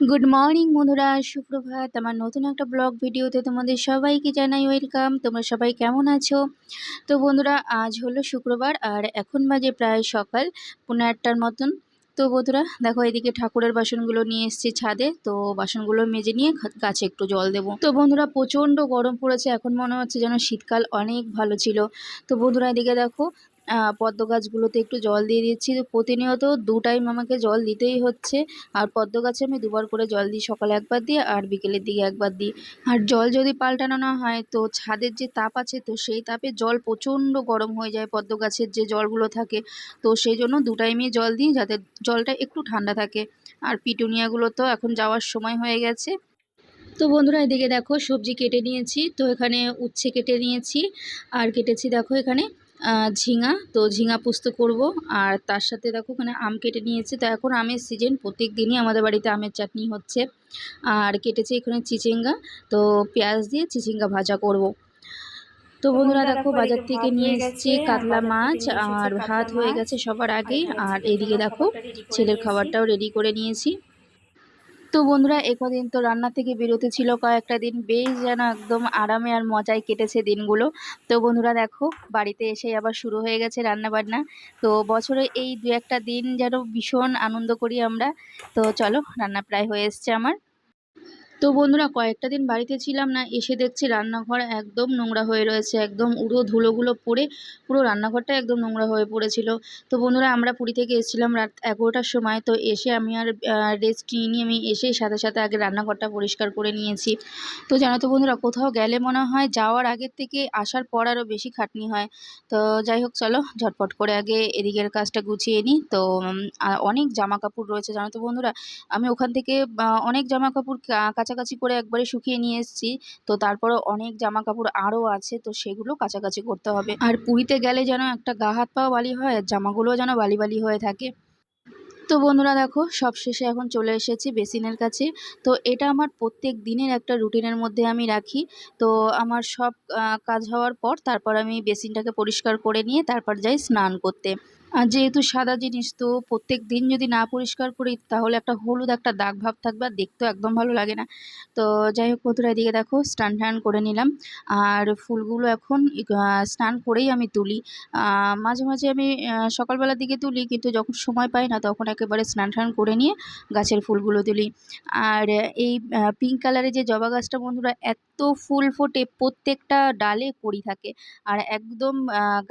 Good morning বন্ধুরা। সুপ্রভাত। আমার নতুন একটা ব্লগ ভিডিওতে তোমাদের সবাইকে জানাই ওয়েলকাম তোমরা সবাই কেমন আছো? তো বন্ধুরা, আজ হলো শুক্রবার, আর এখন বাজে প্রায় সকাল পনেরো আটটার মতন। তো বন্ধুরা, দেখো এদিকে ঠাকুরের বাসনগুলো নিয়ে এসেছি ছাদে। তো বাসনগুলো মেজে নিয়ে গাছে একটু জল দেবো। তো বন্ধুরা, প্রচণ্ড গরম পড়েছে। এখন মনে হচ্ছে যেন শীতকাল অনেক ভালো ছিল। তো বন্ধুরা, এদিকে দেখো পদ্ম গাছগুলোতে একটু জল দিয়ে দিচ্ছি। প্রতিনিয়ত দু টাইম আমাকে জল দিতেই হচ্ছে। আর পদ্ম গাছে আমি দুবার করে জল দিই, সকালে একবার দিই আর বিকেলের দিকে একবার দিই। আর জল যদি পাল্টানো না হয়, তো ছাদের যে তাপ আছে, তো সেই তাপে জল প্রচণ্ড গরম হয়ে যায় পদ্ম গাছের যে জলগুলো থাকে। তো সেই জন্য দু টাইমে জল দিই যাতে জলটা একটু ঠান্ডা থাকে। আর পিটুনিয়াগুলো তো এখন যাওয়ার সময় হয়ে গেছে। তো বন্ধুরা, এদিকে দেখো সবজি কেটে নিয়েছি। তো এখানে উচ্ছে কেটে নিয়েছি। আর কেটেছি দেখো এখানে ঝিঙা। তো ঝিঙা পোস্ত করব। আর তার সাথে দেখো ওখানে আম কেটে নিয়েছে। তো এখন আমের সিজন প্রত্যেক দিনই আমাদের বাড়িতে আমের চাটনি হচ্ছে। আর কেটেছে এখানে চিচিঙ্গা। তো পেঁয়াজ দিয়ে চিচিঙ্গা ভাজা করব। তো বন্ধুরা দেখো বাজার থেকে নিয়ে এসেছি কাতলা মাছ আর ভাত হয়ে গেছে সবার আগেই। আর এদিকে দেখো ছেলের খাবারটাও রেডি করে নিয়েছি। তো বন্ধুরা একদিন তো রান্না থেকে বেরোতে ছিল কয়েকটা দিন। বেশ যেন একদম আরামে আর মজায় কেটেছে দিনগুলো। তো বন্ধুরা, দেখো, বাড়িতে এসে আবার শুরু হয়ে গেছে রান্নাবান্না। তো বছরে এই দু একটা দিন যেন ভীষণ আনন্দ করি আমরা। তো চলো, রান্না প্রায় হয়ে এসছে আমার। তো বন্ধুরা, কয়েকটা দিন বাড়িতে ছিলাম না, এসে দেখছি রান্নাঘর একদম নোংরা হয়ে রয়েছে, একদম উড়ো ধুলোগুলো পড়ে পুরো রান্নাঘরটা একদম নোংরা হয়ে পড়েছিল। তো বন্ধুরা, আমরা পুরী থেকে এসেছিলাম রাত এগারোটার সময়, তো এসে আমি আর রেস্ট নিয়ে আমি এসে সাথে সাথে আগে রান্নাঘরটা পরিষ্কার করে নিয়েছি। তো জানো তো বন্ধুরা, কোথাও গেলে মনে হয় যাওয়ার আগের থেকে আসার পর আরও বেশি খাটনি হয়। তো যাই হোক, চলো ঝটপট করে আগে এদিকের কাজটা গুছিয়ে নিই। তো অনেক জামা কাপড় রয়েছে, জানো তো বন্ধুরা। আমি ওখান থেকে অনেক জামা কাপড় কাছাকাছি করে একবারে শুকিয়ে নিয়ে এসেছি। তো তারপরে অনেক জামা কাপড় আরও আছে, তো সেগুলো কাছাকাছি করতে হবে। আর পুরীতে গেলে যেন একটা গা হাত পাও বালি হয়, আর জামাগুলোও যেন বালি বালি হয়ে থাকে। তো বন্ধুরা দেখো, সব শেষে এখন চলে এসেছি বেসিনের কাছে। তো এটা আমার প্রত্যেক দিনের একটা রুটিনের মধ্যে আমি রাখি। তো আমার সব কাজ হওয়ার পর তারপর আমি বেসিনটাকে পরিষ্কার করে নিয়ে তারপর যাই স্নান করতে। যেহেতু সাদা জিনিস, তো প্রত্যেক দিন যদি না পরিষ্কার করি, তাহলে একটা হলুদ, একটা দাগ ভাব থাকবে আর দেখতেও একদম ভালো লাগে না। তো যাই হোক, বন্ধুরা, এদিকে দেখো, স্নান টান করে নিলাম। আর ফুলগুলো এখন স্নান করেই আমি তুলি। মাঝে মাঝে আমি সকালবেলার দিকে তুলি, কিন্তু যখন সময় পাই না, তখন একেবারে স্নান টান করে নিয়ে গাছের ফুলগুলো তুলি। আর এই পিঙ্ক কালারের যে জবা গাছটা, বন্ধুরা, এত ফুল ফোটে, প্রত্যেকটা ডালে করি থাকে। আর একদম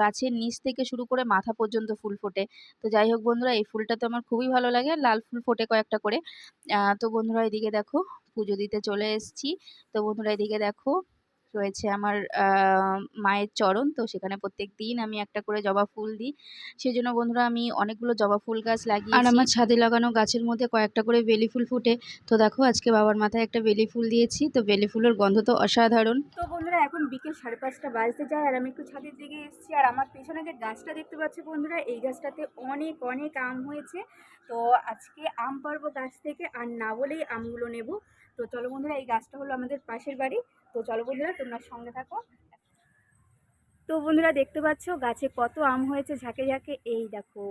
গাছের নিচ থেকে শুরু করে মাথা পর্যন্ত ফুল ফোটে। তো যাই হোক বন্ধুরা, এই ফুলটা তো আমার খুবই ভালো লাগে। লাল ফুল ফোটে কয়েকটা করে। তো বন্ধুরা এদিকে দেখো, পুজো দিতে চলে এসেছি। তো বন্ধুরা এদিকে দেখো রয়েছে আমার মায়ের চরণ। তো সেখানে প্রত্যেক দিন আমি একটা করে জবা ফুল দিই। সেই জন্য বন্ধুরা আমি অনেকগুলো জবা ফুল গাছ লাগিয়ে আর আমার ছাদে লাগানো গাছের মধ্যে কয়েকটা করে বেলি ফুল ফুটে। তো দেখো আজকে বাবার মাথায় একটা বেলি ফুল দিয়েছি। তো বেলি ফুলের গন্ধ তো অসাধারণ। তো বন্ধুরা এখন বিকেল সাড়ে পাঁচটা বাজতে যায় আর আমি একটু ছাদের দিকে এসেছি। আর আমার পেছনে যে গাছটা দেখতে পাচ্ছি বন্ধুরা এই গাছটাতে অনেক অনেক আম হয়েছে। তো আজকে আম পারব গাছ থেকে আর না বলেই আমগুলো নেব। তো চলো বন্ধুরা এই গাছটা হলো আমাদের পাশের বাড়ি। তো চলো বন্ধুরা, তোমরা সঙ্গে থাকো। তো বন্ধুরা, দেখতে পাচ্ছ গাছে কত আম হয়েছে ঝাঁকে ঝাঁকে? এই দেখো।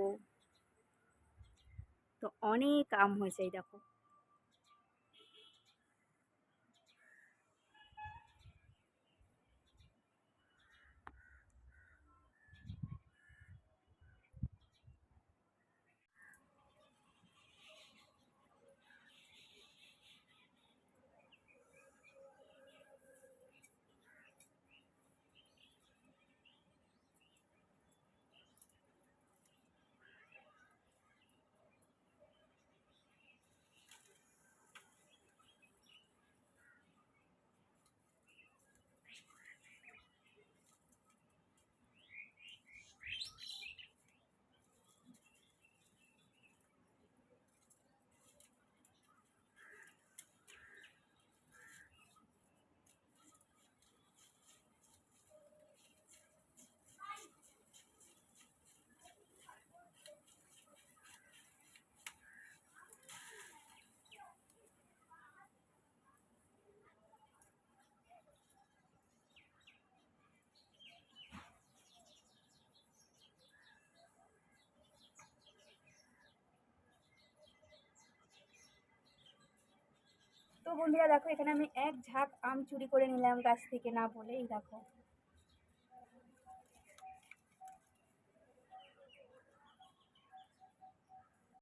তো অনেক আম হয়েছে, এই দেখো। তো বন্ধুরা দেখো, এখানে আমি এক ঝাঁক আম চুরি করে নিলাম গাছ থেকে, না বলে এই দেখো।